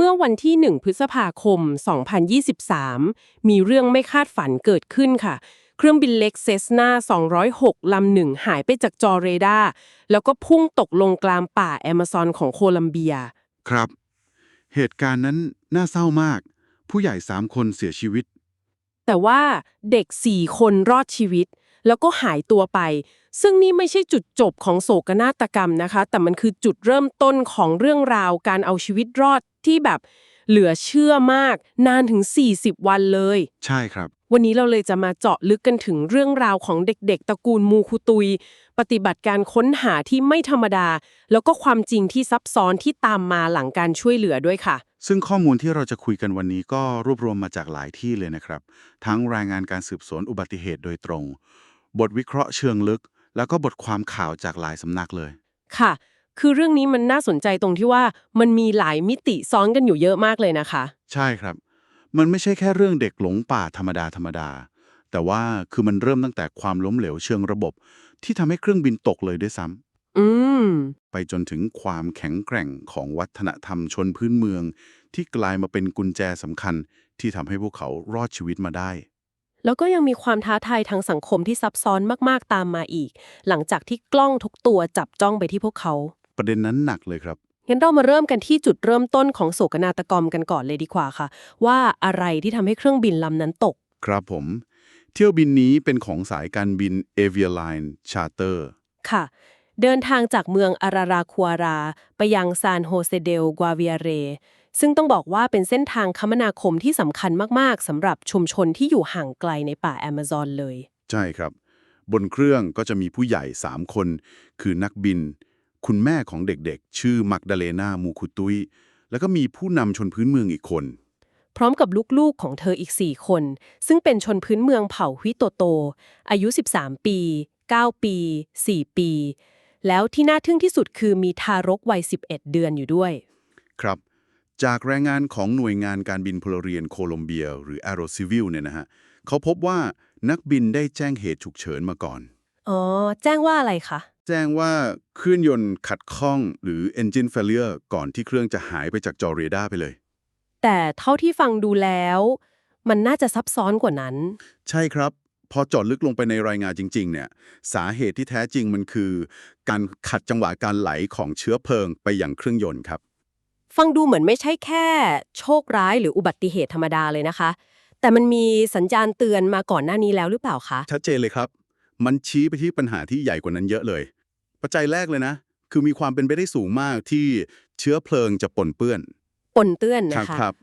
มื่อวันที่ 1 พฤษภาคม 2023 มีเรื่องไม่คาดฝันเกิดขึ้นค่ะ เครื่องบินเล็กเซสนา206 ลำหนึ่งหายไปจากจอเรดาร์แล้วก็พุ่งตกลงกลางป่าแอมะซอนของโคลัมเบีย ครับ เหตุการณ์นั้นน่าเศร้ามาก ผู้ใหญ่สามคนเสียชีวิต แต่ว่าเด็ก 4 คนรอดชีวิต แล้วก็หายตัวไป ซึ่งนี่ไม่ใช่จุดจบของโศกนาฏกรรมนะคะ แต่มันคือจุดเริ่มต้นของเรื่องราวการเอาชีวิตรอด ที่แบบเหลือเชื่อมากนานถึง 40 วันเลย ใช่ครับ วันนี้เราเลยจะมาเจาะลึกกันถึงเรื่องราวของเด็กๆ ตระกูลมูคุตุย ปฏิบัติการค้นหาที่ไม่ธรรมดา แล้วก็ความจริงที่ซับซ้อนที่ตามมาหลังการช่วยเหลือด้วยค่ะ ซึ่งข้อมูลที่เราจะคุยกันวันนี้ก็รวบรวมมาจากหลายที่เลยนะครับ ทั้งรายงานการสืบสวนอุบัติเหตุโดยตรง บทวิเคราะห์เชิงลึก แล้วก็บทความข่าวจากหลายสำนักเลย ค่ะ คือเรื่องนี้มันน่าสนใจตรงที่ว่ามันมีหลายมิติซ้อนกันอยู่เยอะมากเลยนะคะ ใช่ครับ มันไม่ใช่แค่เรื่องเด็กหลงป่าธรรมดาธรรมดา แต่ว่าคือมันเริ่มตั้งแต่ความล้มเหลวเชิงระบบ ที่ทำให้เครื่องบินตกเลยด้วยซ้ำอืม ไปจนถึงความแข็งแกร่งของวัฒนธรรมชนพื้นเมือง ที่กลายมาเป็นกุญแจสำคัญ ที่ทำให้พวกเขารอดชีวิตมาได้ แล้วก็ยังมีความท้าทายทางสังคมที่ซับซ้อนมากๆตามมาอีก หลังจากที่กล้องทุกตัวจับจ้องไปที่พวกเขา ประเด็นนั้นหนักเลยครับ งั้นเรามาเริ่มกันที่จุดเริ่มต้นของโศกนาฏกรรมกันก่อนเลยดีกว่าค่ะ ว่าอะไรที่ทำให้เครื่องบินลำนั้นตก ครับผม เที่ยวบินนี้เป็นของสายการบิน Avialine Charter ค่ะ เดินทางจากเมืองอาราราคัวรา ไปยังซานโฮเซเดลกวาเวียเร ซึ่งต้องบอกว่าเป็นเส้นทางคมนาคมที่สำคัญมาก ๆสำหรับชุมชนที่อยู่ห่างไกลในป่าแอมะซอนเลย ใช่ครับ บนเครื่องก็จะมีผู้ใหญ่ 3 คน คือนักบิน คุณแม่ของเด็กๆ ชื่อมักดาเลนามูคุตุย แล้วก็มีผู้นำชนพื้นเมืองอีกคน พร้อมกับลูกๆของเธออีก 4 คน ซึ่งเป็นชนพื้นเมืองเผ่าฮุยโตโต อายุ 13 ปี 9 ปี 4 ปี แล้วที่น่าทึ่งที่สุดคือมีทารกวัย 11 เดือนอยู่ด้วย ครับ จากรายงานของหน่วยงานการบินพลเรือนโคลอมเบีย หรือ a e r o Civil เนี่ยนะฮะเขาพบว่านักบินได้แจ้งเหตุฉุกเฉินมาก่อน อ๋อ แจ้งว่าอะไรคะ แจ้งว่าเครื่องยนต์ขัดข้องหรือ engine failure ก่อนที่เครื่องจะหายไปจากจอเรดาร์ไปเลย แต่เท่าที่ฟังดูแล้ว มันน่าจะซับซ้อนกว่านั้น ใช่ครับ พอเจอดลึกลงไปในรายงานจริง ๆ เนี่ย สาเหตุที่แท้จริงมันคือ การขัดจังหวะการไหลของเชื้อเพลิงไปอย่างเครื่องยนต์ครับ ฟังดูเหมือนไม่ใช่แค่ โชคร้ายหรืออุบัติเหตุธรรมดาเลยนะคะ แต่มันมีสัญญาณเตือนมาก่อนหน้านี้แล้วหรือเปล่าคะ ชัดเจนเลยครับ มันชี้ไปที่ปัญหาที่ใหญ่กว่านั้นเยอะเลย ปัจจัยแรกเลยนะ คือมีความเป็นไปได้สูงมากที่เชื้อเพลิงจะปนเปื้อน ปนเตือนครันะคะครับ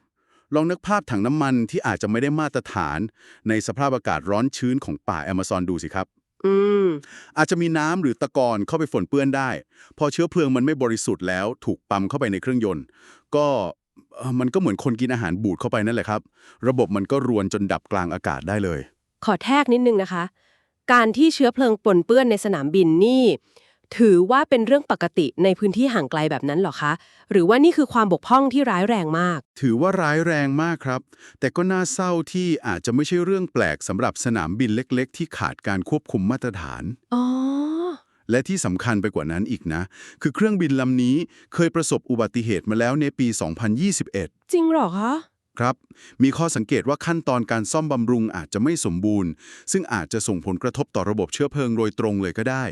ลองนึกภาพถังน้ำมันที่อาจจะไม่ได้มาตรฐาน ในสภาพอากาศร้อนชื้นของป่าแอมะซอนดูสิครับ อืม อาจจะมีน้ำหรือตะกอนเข้าไปฝนเปื้อนได้ พอเชื้อเพลิงมันไม่บริสุทธิ์แล้ว ถูกปั๊มเข้าไปในเครื่องยนต์ ก็เอ่อมันก็เหมือนคนกินอาหารบูดเข้าไปนั่นแหละครับ ระบบมันก็รวนจนดับกลางอากาศได้เลย ขอแทรกนิดนึงนะคะ การที่เชื้อเพลิงปนเปื้อนในสนามบินนี่ ถือว่าเป็นเรื่องปกติในพื้นที่ห่างไกลแบบนั้นเหรอคะ หรือว่านี่คือความบกพร่องที่ร้ายแรงมาก ถือว่าร้ายแรงมากครับ แต่ก็น่าเศร้าที่อาจจะไม่ใช่เรื่องแปลกสำหรับสนามบินเล็ก ๆ ที่ขาดการควบคุมมาตรฐาน อ๋อ และที่สำคัญไปกว่านั้นอีกนะ คือเครื่องบินลำนี้เคยประสบอุบัติเหตุมาแล้วในปี 2021 จริงเหรอคะ ครับ มีข้อสังเกตว่าขั้นตอนการซ่อมบำรุงอาจจะไม่สมบูรณ์ ซึ่งอาจจะส่งผลกระทบต่อระบบเชื้อเพลิงโดยตรงเลยก็ได้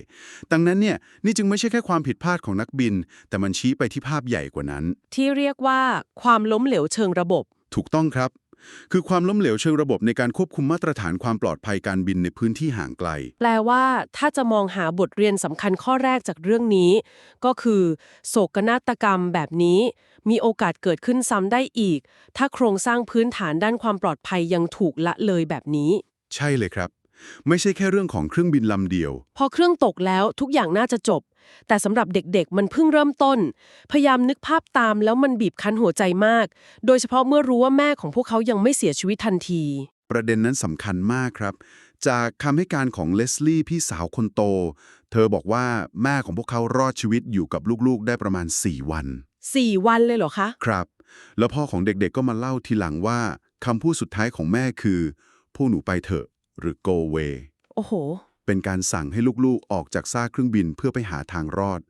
ดังนั้นเนี่ยนี่จึงไม่ใช่แค่ความผิดพลาดของนักบิน แต่มันชี้ไปที่ภาพใหญ่กว่านั้น ที่เรียกว่าความล้มเหลวเชิงระบบ ถูกต้องครับ คือความล้มเหลวเชิงระบบในการควบคุมมาตรฐานความปลอดภัยการบินในพื้นที่ห่างไกล แปลว่าถ้าจะมองหาบทเรียนสำคัญข้อแรกจากเรื่องนี้ ก็คือ โศกนาฏกรรมแบบนี้ มีโอกาสเกิดขึ้นซ้ำได้อีก ถ้าโครงสร้างพื้นฐานด้านความปลอดภัยยังถูกละเลยแบบนี้ ใช่เลยครับ ไม่ใช่แค่เรื่องของเครื่องบินลำเดียว พอเครื่องตกแล้วทุกอย่างน่าจะจบ แต่สำหรับเด็กๆ มันเพิ่งเริ่มต้น พยายามนึกภาพตามแล้วมันบีบคั้นหัวใจมาก โดยเฉพาะเมื่อรู้ว่าแม่ของพวกเขายังไม่เสียชีวิตทันที ประเด็นนั้นสำคัญมากครับ จากคำให้การของเลสลี่พี่สาวคนโต เธอบอกว่าแม่ของพวกเขารอดชีวิตอยู่กับลูกๆ ได้ประมาณ 4 วัน 4 วันเลยเหรอคะ ครับ แล้วพ่อของเด็กๆก็มาเล่าทีหลังว่าคำพูดสุดท้ายของแม่คือพวกหนูไปเถอะ หรือ go away โอ้โห เป็นการสั่งให้ลูกๆออกจากซากเครื่องบินเพื่อไปหาทางรอด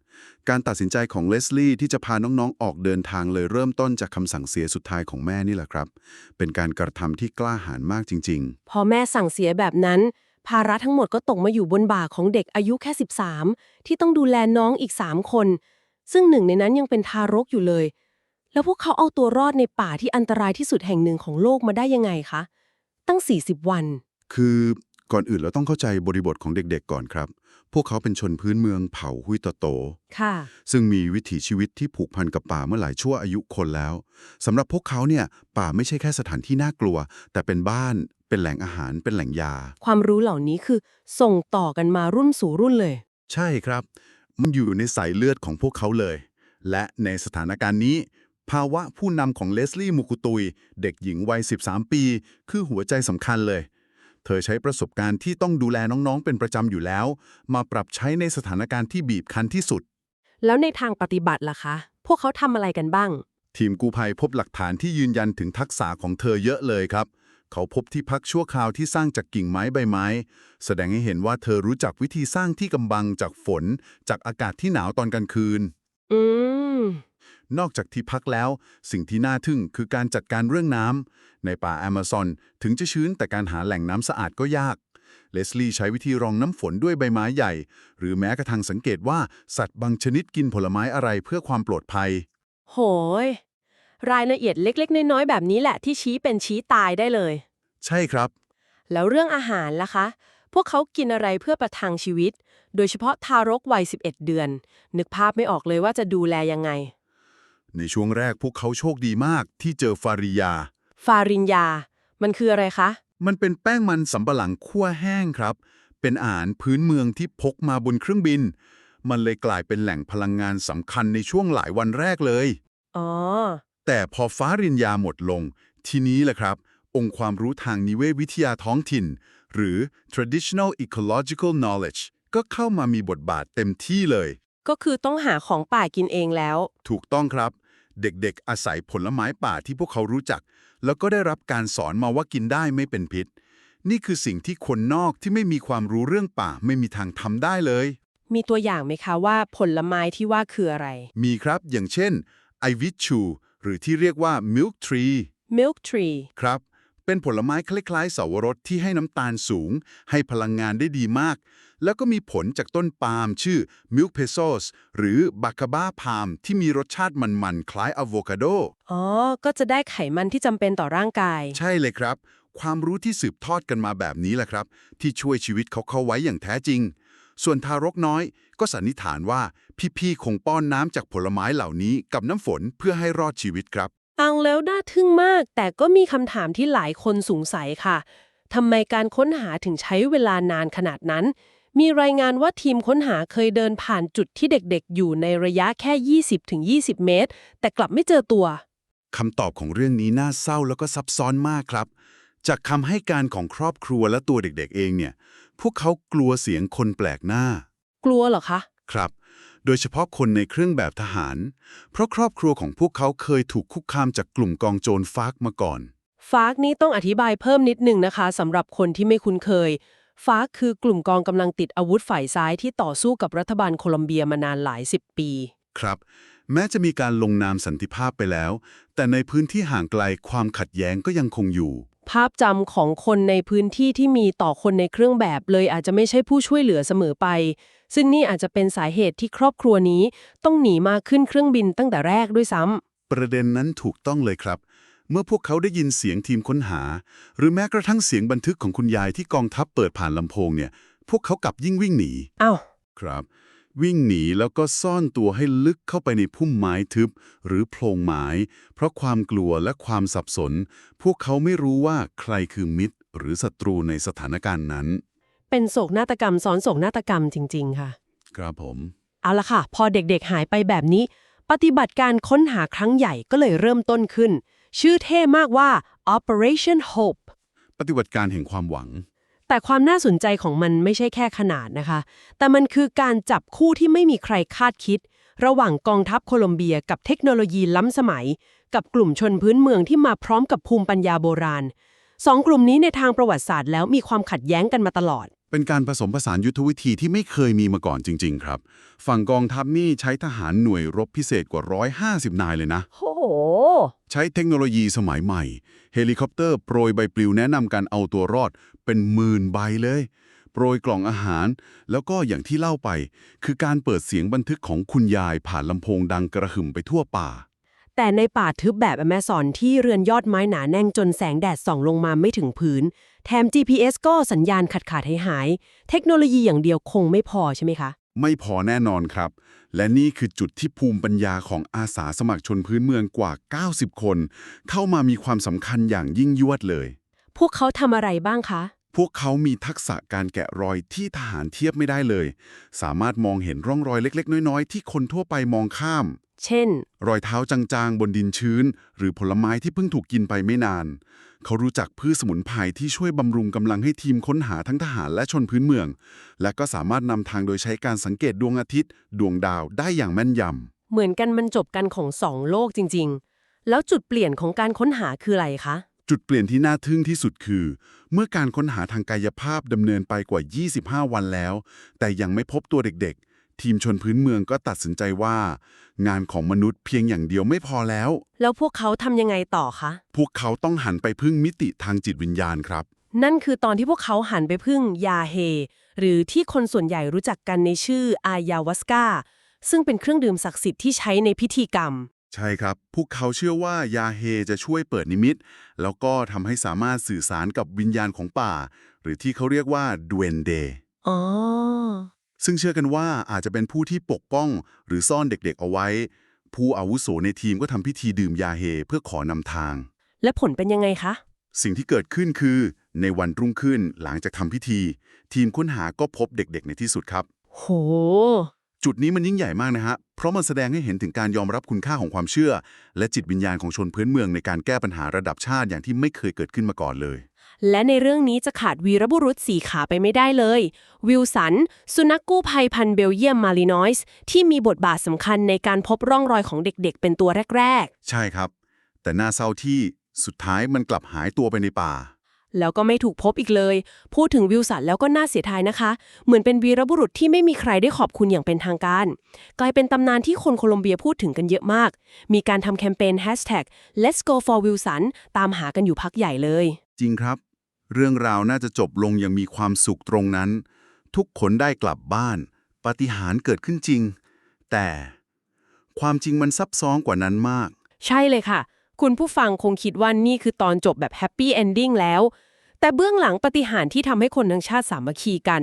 การตัดสินใจของเลสลี่ที่จะพาน้องๆ ออกเดินทางเลยเริ่มต้นจากคำสั่งเสียสุดท้ายของแม่นี่แหละครับ เป็นการกระทำที่กล้าหาญมากจริง พอแม่สั่งเสียแบบนั้น ภาระทั้งหมดก็ตกมาอยู่บนบ่าของเด็กอายุแค่ 13 ที่ต้องดูแลน้องอีก 3 คน ซึ่งหนึ่งในนั้นยังเป็นทารกอยู่เลย แล้วพวกเขาเอาตัวรอดในป่าที่อันตรายที่สุดแห่งหนึ่งของโลกมาได้ยังไงคะ ตั้ง 40 วันๆ คือก่อนอื่นเราต้องเข้าใจบริบทของเด็กๆก่อนครับ พวกเขาเป็นชนพื้นเมืองเผ่าฮุยโตโต ค่ะ ซึ่งมีวิถีชีวิตที่ผูกพันกับป่าเมื่อหลายชั่วอายุคนแล้ว สำหรับพวกเขาเนี่ยป่าไม่ใช่แค่สถานที่น่ากลัว แต่เป็นบ้าน เป็นแหล่งอาหาร เป็นแหล่งยา ความรู้เหล่านี้คือส่งต่อกันมารุ่นสู่รุ่นเลย ใช่ครับ มันอยู่ในสายเลือดของพวกเขาเลย และในสถานการณ์นี้ ภาวะผู้นำของเลสลี่มูกุตุย เด็กหญิงวัย 13 ปี คือหัวใจสำคัญเลย เธอใช้ประสบการณ์ที่ต้องดูแลน้องๆ เป็นประจำอยู่แล้ว มาปรับใช้ในสถานการณ์ที่บีบคั้นที่สุด แล้วในทางปฏิบัติล่ะคะ พวกเขาทำอะไรกันบ้าง ทีมกู้ภัยพบหลักฐานที่ยืนยันถึงทักษะของเธอเยอะเลยครับ เขาพบที่พักชั่วคราวที่สร้างจากกิ่งไม้ใบไม้ แสดงให้เห็นว่าเธอรู้จักวิธีสร้างที่กำบังจากฝน จากอากาศที่หนาวตอนกลางคืน อืม นอกจากที่พักแล้ว สิ่งที่น่าทึ่งคือการจัดการเรื่องน้ำในป่าแอมะซอนถึงจะชื้นแต่การหาแหล่งน้ำสะอาดก็ยากเลสลี่ใช้วิธีรองน้ำฝนด้วยใบไม้ใหญ่ หรือแม้กระทั่งสังเกตว่าสัตว์บางชนิดกินผลไม้อะไรเพื่อความปลอดภัย โหย รายละเอียดเล็ก ๆ น้อย ๆ แบบนี้แหละที่ชี้เป็นชี้ตายได้เลย ใช่ครับ แล้วเรื่องอาหารล่ะคะ พวกเขากินอะไรเพื่อประทังชีวิต โดยเฉพาะทารกวัย 11 เดือน นึกภาพไม่ออกเลยว่าจะดูแลยังไง ในช่วงแรกพวกเขาโชคดีมากที่เจอฟาริยา ฟารินยา มันคืออะไรคะ มันเป็นแป้งมันสำปะหลังคั่วแห้งครับ เป็นอาหารพื้นเมืองที่พกมาบนเครื่องบิน มันเลยกลายเป็นแหล่งพลังงานสำคัญในช่วงหลายวันแรกเลย อ๋อ แต่พอฟ้ารินยาหมดลง ทีนี้แหละครับ องค์ความรู้ทางนิเวศวิทยาท้องถิ่น หรือ traditional ecological knowledge ก็เข้ามามีบทบาทเต็มที่เลย ก็คือต้องหาของป่ากินเองแล้ว ถูกต้องครับ เด็กๆ อาศัยผลไม้ป่าที่พวกเขารู้จัก แล้วก็ได้รับการสอนมาว่ากินได้ไม่เป็นพิษ นี่คือสิ่งที่คนนอกที่ไม่มีความรู้เรื่องป่าไม่มีทางทำได้เลย มีตัวอย่างไหมคะว่าผลไม้ที่ว่าคืออะไร มีครับ อย่างเช่นไอวิชูหรือที่เรียกว่า milk tree milk tree ครับ เป็นผลไม้คล้ายๆเสาวรสที่ให้น้ำตาลสูง ให้พลังงานได้ดีมาก แล้วก็มีผลจากต้นปาล์มชื่อ milk pesos หรือบาคาบ้าพาล์มที่มีรสชาติมันๆ คล้ายอะโวคาโด อ๋อ ก็จะได้ไขมันที่จำเป็นต่อร่างกาย ใช่เลยครับ ความรู้ที่สืบทอดกันมาแบบนี้แหละครับ ที่ช่วยชีวิตเขาเข้าไว้อย่างแท้จริง ส่วนทารกน้อย ก็สันนิษฐานว่าพี่ๆคงป้อนน้ำจากผลไม้เหล่านี้กับน้ำฝนเพื่อให้รอดชีวิตครับ ฟังแล้วน่าทึ่งมาก แต่ก็มีคำถามที่หลายคนสงสัยค่ะทำไมการค้นหาถึงใช้เวลานานขนาดนั้น มีรายงานว่าทีมค้นหาเคยเดินผ่านจุดที่เด็กๆ อยู่ในระยะแค่ 20-20 เมตร แต่กลับไม่เจอตัวคำตอบของเรื่องนี้น่าเศร้าแล้วก็ซับซ้อนมากครับ จากคำให้การของครอบครัวและตัวเด็กๆ เองเนี่ย พวกเขากลัวเสียงคนแปลกหน้า กลัวเหรอคะ ครับ โดยเฉพาะคนในเครื่องแบบทหาร เพราะครอบครัวของพวกเขาเคยถูกคุกคามจากกลุ่มกองโจรฟากมาก่อน ฟาร์กนี้ต้องอธิบายเพิ่มนิดหนึ่งนะคะสำหรับคนที่ไม่คุ้นเคย ฟาร์กคือกลุ่มกองกำลังติดอาวุธฝ่ายซ้ายที่ต่อสู้กับรัฐบาลโคลอมเบียมานานหลายสิบปี ครับ แม้จะมีการลงนามสันติภาพไปแล้ว แต่ในพื้นที่ห่างไกลความขัดแย้งก็ยังคงอยู่ภาพจำของคนในพื้นที่ที่มีต่อคนในเครื่องแบบเลยอาจจะไม่ใช่ผู้ช่วยเหลือเสมอไป ซึ่งนี่อาจจะเป็นสาเหตุที่ครอบครัวนี้ต้องหนีมาขึ้นเครื่องบินตั้งแต่แรกด้วยซ้ำประเด็นนั้นถูกต้องเลยครับ เมื่อพวกเขาได้ยินเสียงทีมค้นหา หรือแม้กระทั่งเสียงบันทึกของคุณยายที่กองทัพเปิดผ่านลำโพงเนี่ย พวกเขากลับยิ่งวิ่งหนีอ้าวครับ วิ่งหนีแล้วก็ซ่อนตัวให้ลึกเข้าไปในพุ่มไม้ทึบ หรือโพรงไม้เพราะความกลัวและความสับสน พวกเขาไม่รู้ว่าใครคือมิตร หรือศัตรูในสถานการณ์นั้น เป็นโศกนาฏกรรมซ้อนโศกนาฏกรรมจริง ๆ ค่ะ ครับผม เอาละค่ะ พอเด็กๆหายไปแบบนี้ ปฏิบัติการค้นหาครั้งใหญ่ก็เลยเริ่มต้นขึ้น ชื่อเท่มากว่า Operation Hope ปฏิบัติการแห่งความหวัง แต่ความน่าสนใจของมันไม่ใช่แค่ขนาดนะคะ แต่มันคือการจับคู่ที่ไม่มีใครคาดคิด ระหว่างกองทัพโคลอมเบียกับเทคโนโลยีล้ำสมัย กับกลุ่มชนพื้นเมืองที่มาพร้อมกับภูมิปัญญาโบราณสองกลุ่มนี้ในทางประวัติศาสตร์แล้วมีความขัดแย้งกันมาตลอดไป เป็นการผสมผสานยุทธวิธีที่ไม่เคยมีมาก่อนจริง ๆ ครับ ฝั่งกองทัพนี่ใช้ทหารหน่วยรบพิเศษกว่า 150 นายเลยนะ โอ้โห ใช้เทคโนโลยีสมัยใหม่ เฮลิคอปเตอร์โปรยใบปลิวแนะนำการเอาตัวรอดเป็นหมื่นใบเลย โปรยกล่องอาหาร แล้วก็อย่างที่เล่าไป คือการเปิดเสียงบันทึกของคุณยายผ่านลำโพงดังกระหึ่มไปทั่วป่า แต่ในป่าทึบแบบอเมซอนที่เรือนยอดไม้หนาแน่นจนแสงแดดส่องลงมาไม่ถึงพื้น แถม GPS ก็สัญญาณขาดขาดหายหายๆเทคโนโลยีอย่างเดียวคงไม่พอใช่ไหมคะ ไม่พอแน่นอนครับ และนี่คือจุดที่ภูมิปัญญาของอาสาสมัครชนพื้นเมืองกว่า 90 คน เข้ามามีความสำคัญอย่างยิ่งยวดเลย พวกเขาทำอะไรบ้างคะพวกเขามีทักษะการแกะรอยที่ทหารเทียบไม่ได้เลย สามารถมองเห็นร่องรอยเล็ก ๆ น้อย ๆ ที่คนทั่วไปมองข้าม เช่น รอยเท้าจางๆ บนดินชื้น หรือผลไม้ที่เพิ่งถูกกินไปไม่นาน เขารู้จักพืชสมุนไพรที่ช่วยบำรุงกำลังให้ทีมค้นหาทั้งทหารและชนพื้นเมือง และก็สามารถนำทางโดยใช้การสังเกตดวงอาทิตย์ ดวงดาวได้อย่างแม่นยำเหมือนกันมันจบกันของสองโลกจริง ๆ แล้วจุดเปลี่ยนของการค้นหาคืออะไรคะจุดเปลี่ยนที่น่าทึ่งที่สุดคือ เมื่อการค้นหาทางกายภาพดำเนินไปกว่า 25 วันแล้ว แต่ยังไม่พบตัวเด็กๆ ทีมชนพื้นเมืองก็ตัดสินใจว่า งานของมนุษย์เพียงอย่างเดียวไม่พอแล้ว แล้วพวกเขาทำยังไงต่อคะ พวกเขาต้องหันไปพึ่งมิติทางจิตวิญญาณครับ นั่นคือตอนที่พวกเขาหันไปพึ่งยาเฮ หรือที่คนส่วนใหญ่รู้จักกันในชื่ออายาวัสกาซึ่งเป็นเครื่องดื่มศักดิ์สิทธิ์ที่ใช้ในพิธีกรรม ใช่ครับ พวกเขาเชื่อว่ายาเฮจะช่วยเปิดนิมิต แล้วก็ทำให้สามารถสื่อสารกับวิญญาณของป่า หรือที่เขาเรียกว่าดเวนเดอ๋อ ซึ่งเชื่อกันว่าอาจจะเป็นผู้ที่ปกป้องหรือซ่อนเด็กๆเอาไว้ ผู้อาวุโสในทีมก็ทำพิธีดื่มยาเฮเพื่อขอนำทาง และผลเป็นยังไงคะ สิ่งที่เกิดขึ้นคือ ในวันรุ่งขึ้นหลังจากทำพิธี ทีมค้นหาก็พบเด็กๆ ในที่สุดครับ โห จุดนี้มันยิ่งใหญ่มากนะฮะ เพราะมันแสดงให้เห็นถึงการยอมรับคุณค่าของความเชื่อ และจิตวิญญาณของชนพื้นเมืองในการแก้ปัญหาระดับชาติอย่างที่ไม่เคยเกิดขึ้นมาก่อนเลย และในเรื่องนี้จะขาดวีรบุรุษสีขาไปไม่ได้เลย วิลสัน สุนัขกู้ภัยพันธุ์เบลเยียมมารินอยส์ที่มีบทบาทสำคัญในการพบร่องรอยของเด็กๆ เป็นตัวแรกใช่ครับ แต่น่าเศร้าที่สุดท้ายมันกลับหายตัวไปในป่าๆแล้วก็ไม่ถูกพบอีกเลย พูดถึงวิลสันแล้วก็น่าเสียดายนะคะ เหมือนเป็นวีรบุรุษที่ไม่มีใครได้ขอบคุณอย่างเป็นทางการ กลายเป็นตำนานที่คนโคลอมเบียพูดถึงกันเยอะมาก มีการทำแคมเปญ hashtag Let's go for Wilson ตามหากันอยู่พักใหญ่เลย จริงครับ เรื่องราวน่าจะจบลงอย่างมีความสุขตรงนั้น ทุกคนได้กลับบ้าน ปาฏิหาริย์เกิดขึ้นจริง แต่ความจริงมันซับซ้อนกว่านั้นมาก ใช่เลยค่ะ คุณผู้ฟังคงคิดว่านี่คือตอนจบแบบแฮปปี้เอนดิ้งแล้ว แต่เบื้องหลังปาฏิหารย์ที่ทำให้คนทั้งชาติสามัคคีกัน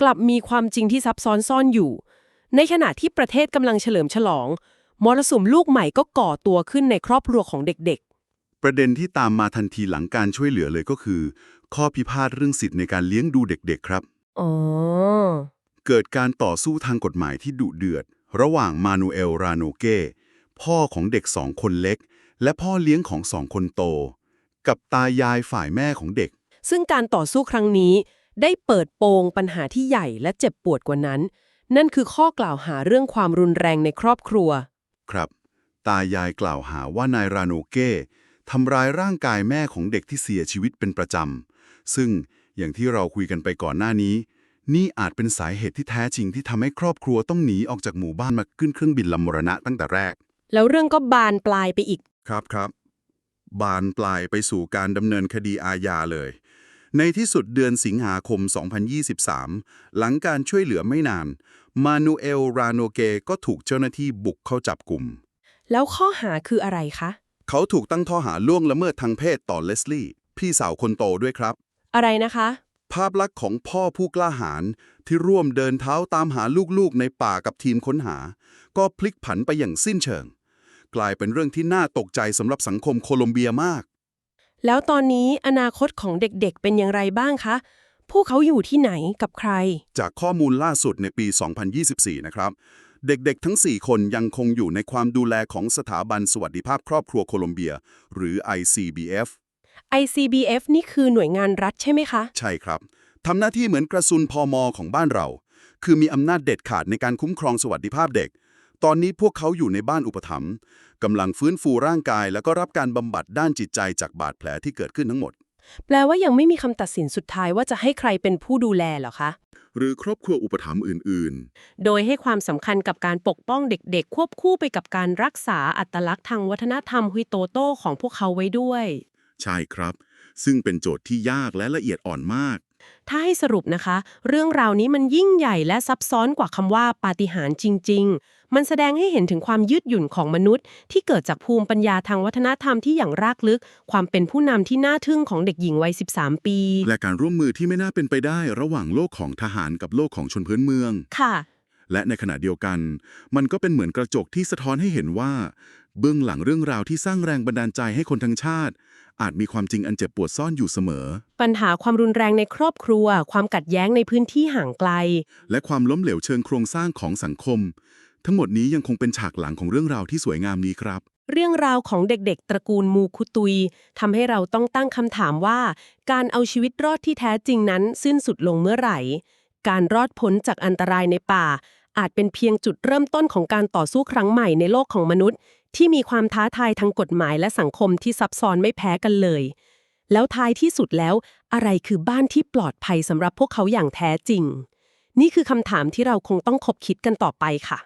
กลับมีความจริงที่ซับซ้อนซ่อนอยู่ ในขณะที่ประเทศกำลังเฉลิมฉลอง มรสุมลูกใหม่ก็ก่อตัวขึ้นในครอบครัวของเด็ก ประเด็นที่ตามมาทันทีหลังการช่วยเหลือเลยก็คือ ข้อพิพาทเรื่องสิทธิ์ในการเลี้ยงดูเด็กๆครับๆอ๋อ เกิดการต่อสู้ทางกฎหมายที่ดุเดือด ระหว่างมานูเอล ราโนเก้พ่อของเด็กสองคนเล็ก และพ่อเลี้ยงของสองคนโต กับตายายฝ่ายแม่ของเด็ก ซึ่งการต่อสู้ครั้งนี้ ได้เปิดโปงปัญหาที่ใหญ่และเจ็บปวดกว่านั้น นั่นคือข้อกล่าวหาเรื่องความรุนแรงในครอบครัว ครับ ตายายกล่าวหาว่านายราโนเก้ ทำร้ายร่างกายแม่ของเด็กที่เสียชีวิตเป็นประจำ ซึ่งอย่างที่เราคุยกันไปก่อนหน้านี้ นี่อาจเป็นสาเหตุที่แท้จริงที่ทำให้ครอบครัวต้องหนีออกจากหมู่บ้านมาขึ้นเครื่องบินลำมรณะตั้งแต่แรก แล้วเรื่องก็บานปลายไปอีก ครับครับ บานปลายไปสู่การดำเนินคดีอาญาเลย ในที่สุดเดือนสิงหาคม 2023 หลังการช่วยเหลือไม่นาน มานูเอล ราโนเกก็ถูกเจ้าหน้าที่บุกเข้าจับกลุ่ม แล้วข้อหาคืออะไรคะ เขาถูกตั้งข้อหาล่วงละเมิดทางเพศต่อเลสลี่ พี่สาวคนโตด้วยครับ อะไรนะคะ ภาพลักษณ์ของพ่อผู้กล้าหาญที่ร่วมเดินเท้าตามหาลูกๆในป่ากับทีมค้นหา ก็พลิกผันไปอย่างสิ้นเชิง กลายเป็นเรื่องที่น่าตกใจสำหรับสังคมโคลอมเบียมาก แล้วตอนนี้อนาคตของเด็กๆเป็นอย่างไรบ้างคะพวกเขาอยู่ที่ไหนกับใคร จากข้อมูลล่าสุดในปี 2024 นะครับ เด็กๆ ทั้ง 4 คนยังคงอยู่ในความดูแลของสถาบันสวัสดิภาพครอบครัวโคลอมเบีย หรือ ICBF ICBF นี่คือหน่วยงานรัฐใช่ไหมคะ ใช่ครับ ทำหน้าที่เหมือนกระสุนพอมอของบ้านเรา คือมีอำนาจเด็ดขาดในการคุ้มครองสวัสดิภาพเด็ก ตอนนี้พวกเขาอยู่ในบ้านอุปถัมภ์กำลังฟื้นฟูร่างกาย แล้วก็รับการบำบัดด้านจิตใจจากบาดแผลที่เกิดขึ้นทั้งหมด แปลว่ายังไม่มีคำตัดสินสุดท้ายว่าจะให้ใครเป็นผู้ดูแลเหรอคะ หรือครอบครัวอุปถัมภ์อื่น โดยให้ความสำคัญกับการปกป้องเด็กๆ ควบคู่ไปกับการรักษาอัตลักษณ์ทางวัฒนธรรมฮุยโตโต้ของพวกเขาไว้ด้วย ๆ ใช่ครับ ซึ่งเป็นโจทย์ที่ยากและละเอียดอ่อนมาก ถ้าให้สรุปนะคะ เรื่องราวนี้มันยิ่งใหญ่และซับซ้อนกว่าคำว่าปาฏิหาริย์จริง ๆ มันแสดงให้เห็นถึงความยืดหยุ่นของมนุษย์ ที่เกิดจากภูมิปัญญาทางวัฒนธรรมที่อย่างรากลึก ความเป็นผู้นำที่น่าทึ่งของเด็กหญิงวัย 13 ปี และการร่วมมือที่ไม่น่าเป็นไปได้ ระหว่างโลกของทหารกับโลกของชนพื้นเมือง ค่ะ และในขณะเดียวกัน มันก็เป็นเหมือนกระจกที่สะท้อนให้เห็นว่า เบื้องหลังเรื่องราวที่สร้างแรงบันดาลใจให้คนทั้งชาติ อาจมีความจริงอันเจ็บปวดซ่อนอยู่เสมอ ปัญหาความรุนแรงในครอบครัว ความกัดแย้งในพื้นที่ห่างไกล และความล้มเหลวเชิงโครงสร้างของสังคม ทั้งหมดนี้ยังคงเป็นฉากหลังของเรื่องราวที่สวยงามนี้ครับ เรื่องราวของเด็กๆ ตระกูลมูคุตุยทำให้เราต้องตั้งคำถามว่า การเอาชีวิตรอดที่แท้จริงนั้นสิ้นสุดลงเมื่อไหร่ การรอดพ้นจากอันตรายในป่า อาจเป็นเพียงจุดเริ่มต้นของการต่อสู้ครั้งใหม่ในโลกของมนุษย์ ที่มีความท้าทายทางกฎหมายและสังคมที่ซับซ้อนไม่แพ้กันเลย แล้วท้ายที่สุดแล้วอะไรคือบ้านที่ปลอดภัยสำหรับพวกเขาอย่างแท้จริง นี่คือคำถามที่เราคงต้องคบคิดกันต่อไปค่ะ